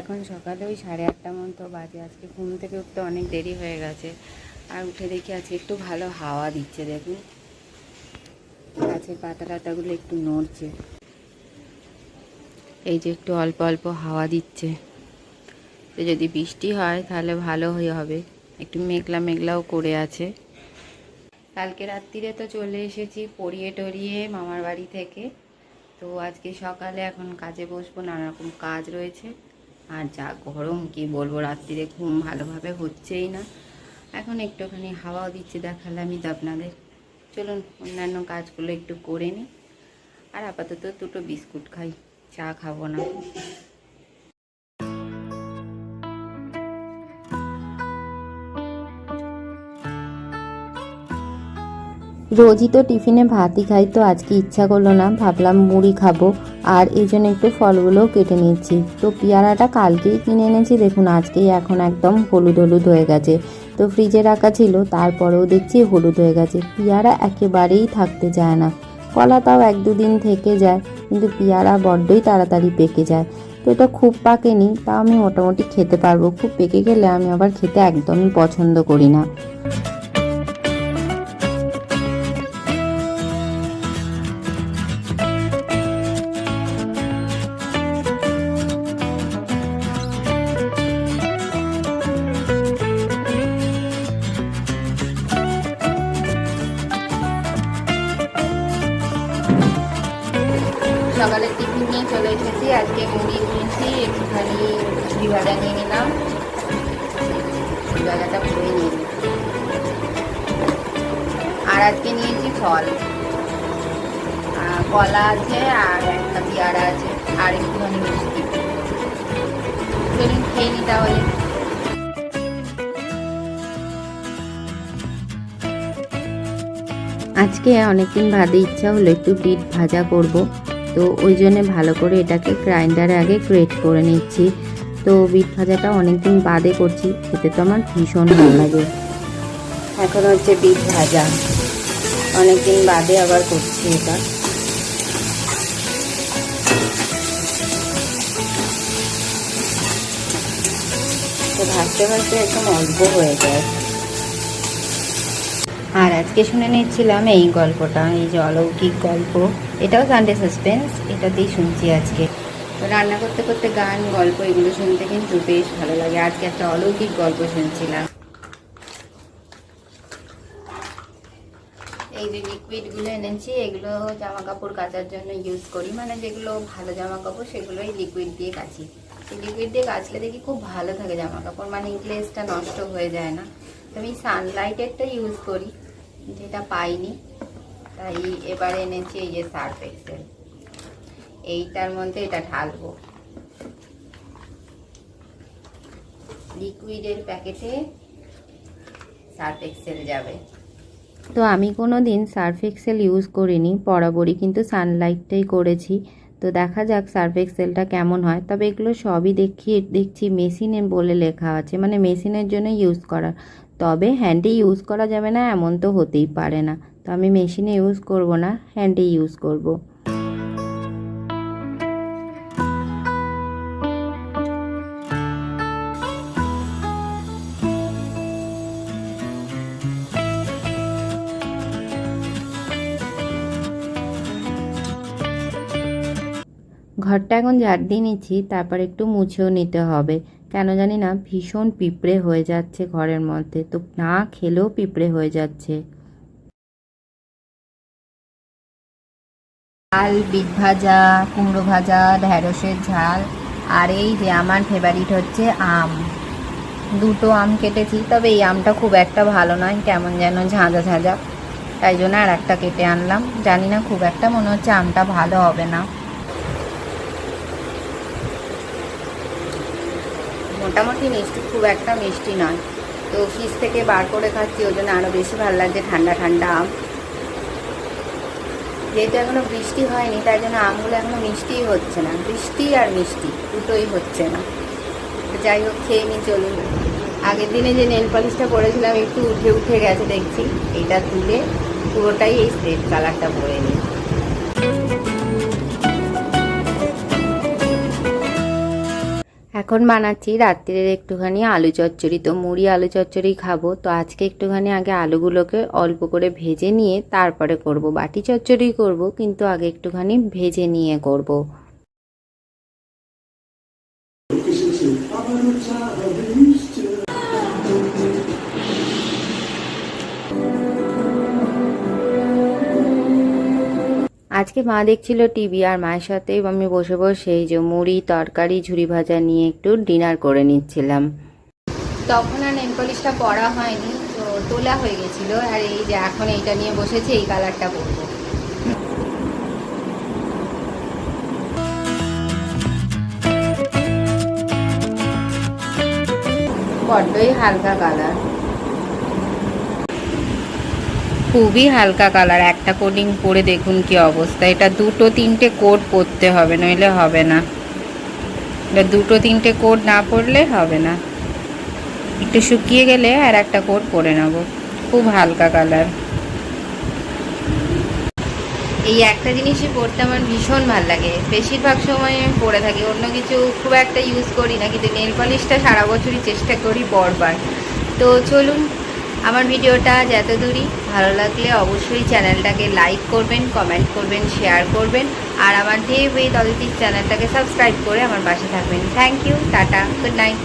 এখন সকালে ওই সাড়ে আটটা মতো বাজে। আজকে ঘুম থেকে উঠতে অনেক দেরি হয়ে গেছে। আর উঠে দেখি আজকে একটু ভালো হাওয়া দিচ্ছে, দেখুন। গাছের পাতা টাতাগুলো একটু নড়ছে। এই যে একটু অল্প অল্প হাওয়া দিচ্ছে। তো যদি বৃষ্টি হয়, তাহলে ভালো হয়ে হবে। একটু মেঘলা মেঘলাও করে আছে। কালকে রাত্রিরে তো চলে এসেছি পড়িয়ে টরিয়ে মামার বাড়ি থেকে। তো আজকে সকালে এখন কাজে বসবো নানা রকম কাজ রয়েছে। আর যা গরম, কি বলব, রাত্রিরে ঘুম ভালোভাবে হচ্ছেই না। এখন একটুখানি হাওয়াও দিচ্ছে দেখালামই তো আপনাদের। চলুন, অন্যান্য কাজগুলো একটু করে নিই। আর আপাতত দুটো বিস্কুট খাই, চা খাব না। রোজই তো টিফিনে ভাতই খাই, তো আজকে ইচ্ছা করল না। ভাবলাম মুড়ি খাব, আর এই জন্য একটু ফলগুলোও কেটে নিচ্ছি। তো পেয়ারাটা কালকেই কিনে এনেছি, দেখুন আজকেই এখন একদম হলুদ হলুদ হয়ে গেছে। তো ফ্রিজে রাখা ছিল, তারপরেও দেখছি হলুদ হয়ে গেছে। পেয়ারা একেবারেই থাকতে চায় না। কলা তাও এক দুদিন থেকে যায়, কিন্তু পেয়ারা বড্ডই তাড়াতাড়ি পেকে যায়। তো এটা খুব পাকেনি, তাও আমি মোটামুটি খেতে পারব। খুব পেকে গেলে আমি আবার খেতে একদমই পছন্দ করি না। নিয়ে আজকে মুড়ি নিয়েছি একটুখানি ঝুড়ি ভাজা নিয়ে নিলাম। ঝুড়ি ভাজাটা পুড়ে নিয়ে। আর আজকে নিয়েছি ফল। কলা আছে আর একটা পেয়ারা আছে, আর একটুখানি মিষ্টি। খেয়ে নি তাহলে। আজকে অনেকদিন বাদে ইচ্ছা হলো একটু বিট ভাজা করব। তো ওই জন্য ভালো করে এটাকে গ্রাইন্ডারে আগে গ্রেট করে নিচ্ছি। তো বিট ভাজাটা অনেকদিন বাদে করছি, খেতে তো আমার ভীষণ ভালো লাগে। এখন হচ্ছে বিট ভাজা। অনেকদিন বাদে আবার করছি এটা। তো ভাজতে ভাজতে একদম অল্প হয়ে যায়। আর আজকে শুনে নিচ্ছিলাম এই গল্পটা, এই যে অলৌকিক গল্প। এটাও সানডে সাসপেন্স এটাতেই শুনছি আজকে। তো রান্না করতে করতে গান, গল্প, এগুলো শুনতে কিন্তু বেশ ভালো লাগে। আজকে একটা অলৌকিক গল্প শুনছিলাম। এই যে লিকুইডগুলো এনেছি, এগুলো জামা কাপড় কাচার জন্য ইউজ করি। মানে যেগুলো ভালো জামা কাপড় সেগুলোই লিকুইড দিয়ে কাচি। এই লিকুইড দিয়ে কাচলে দেখি খুব ভালো থাকে জামা কাপড় মানে গ্লেসটা নষ্ট হয়ে যায় না। আমি সানলাইটেরটা ইউজ করি। যেটা পাইনি, তাই এবার এনেছি এই যে সার্ফ এক্সেল এইটার মধ্যে এটা ঢালবো। লিকুইডের প্যাকেটে সার্ফ এক্সেল যাবে। তো আমি কোনো দিন সার্ফ এক্সেল ইউজ করিনি, বরাবরই কিন্তু সানলাইটটাই করেছি। তো দেখা যাক সার্ফ এক্সেলটা কেমন হয়। তবে এগুলো সবই দেখি, দেখছি মেশিনে বলে লেখা আছে। মানে মেশিনের জন্য ইউজ করার তবে হ্যান্ডে ইউজ করা যাবে না, এমন তো হতেই পারে না তো আমি মেশিনে ইউজ করব না, হ্যান্ডে ইউজ করব। ঘরটা এখন ঝাড় দিয়ে নিচ্ছি, তারপর একটু মুছেও নিতে হবে কেন জানি না, ভীষণ পিঁপড়ে হয়ে যাচ্ছে ঘরের মধ্যে। তো না খেলেও পিঁপড়ে হয়ে যাচ্ছে। ডাল, বিট ভাজা, কুমড়ো ভাজা, ঢ্যাঁড়সের ঝাল, আর এই যে আমার ফেভারিট হচ্ছে আম। দুটো আম কেটেছি, তবে এই আমটা খুব একটা ভালো নয়, কেমন যেন ঝাঁঝা ঝাঁঝা। তাই জন্য আর একটা কেটে আনলাম। জানি না খুব একটা, মনে হচ্ছে আমটা ভালো হবে না। মোটামুটি মিষ্টি, খুব একটা মিষ্টি নয়। তো ফ্রিজ থেকে বার করে খাচ্ছি ওই জন্য আরও বেশি ভালো লাগছে ঠান্ডা ঠান্ডা আম। যেহেতু এখনও বৃষ্টি হয়নি, তাই জন্য আমগুলো এখনও মিষ্টিই হচ্ছে না। বৃষ্টি আর মিষ্টি, দুটোই হচ্ছে না। যাই হোক, খেয়ে নিই চলুন। আগের দিনে যে নেল পলিশটা পরেছিলাম, একটু উঠে উঠে গেছে, দেখছি। এটা তুলে পুরোটাই এই স্ট্রেট কালারটা পরে নিই। এখন বানাচ্ছি রাত্রির একটুখানি আলু চচ্চড়ি। তো মুড়ি, আলু চচ্চড়ি খাব। তো আজকে একটুখানি আগে আলুগুলোকে অল্প করে ভেজে নিয়ে তারপরে করব। বাটি চচ্চড়ি করব, কিন্তু আগে একটুখানি ভেজে নিয়ে করব। আজকে মা দেখছিল টিভি আর মায়ের সাথেই আমি বসে বসে এই যে মুড়ি, তরকারি ঝুরি ভাজা নিয়ে একটু ডিনার করে নিচ্ছিলাম। তখন আর নেল পলিশটা পরা হয়নি, তো তোলা হয়ে গেছিল আর এই যে এখন এইটা নিয়ে বসেছি, এই কালারটা পরবো। বড্ডই হালকা কালার খুবই হালকা কালার একটা কোডিং পরে দেখুন কি অবস্থা। এটা দুটো তিনটে কোড পরতে হবে, নইলে হবে না। এটা দুটো তিনটে কোড না পরলে হবে না। একটু শুকিয়ে গেলে আর একটা কোট পরে নেব। খুব হালকা কালার এই একটা জিনিসই পরতে আমার ভীষণ ভালো লাগে। বেশিরভাগ সময় আমি পরে থাকি, অন্য কিছু খুব একটা ইউজ করি না, কিন্তু নেল পলিশটা সারা বছরই চেষ্টা করি পরবার। তো চলুন আমার ভিডিওটা যত দূরই ভালো লাগলে অবশ্যই চ্যানেলটাকে লাইক করবেন কমেন্ট করবেন শেয়ার করবেন, আর আমার দেব এই তদিতির চ্যানেলটাকে সাবস্ক্রাইব করে আমার পাশে থাকবেন। Thank you tata good night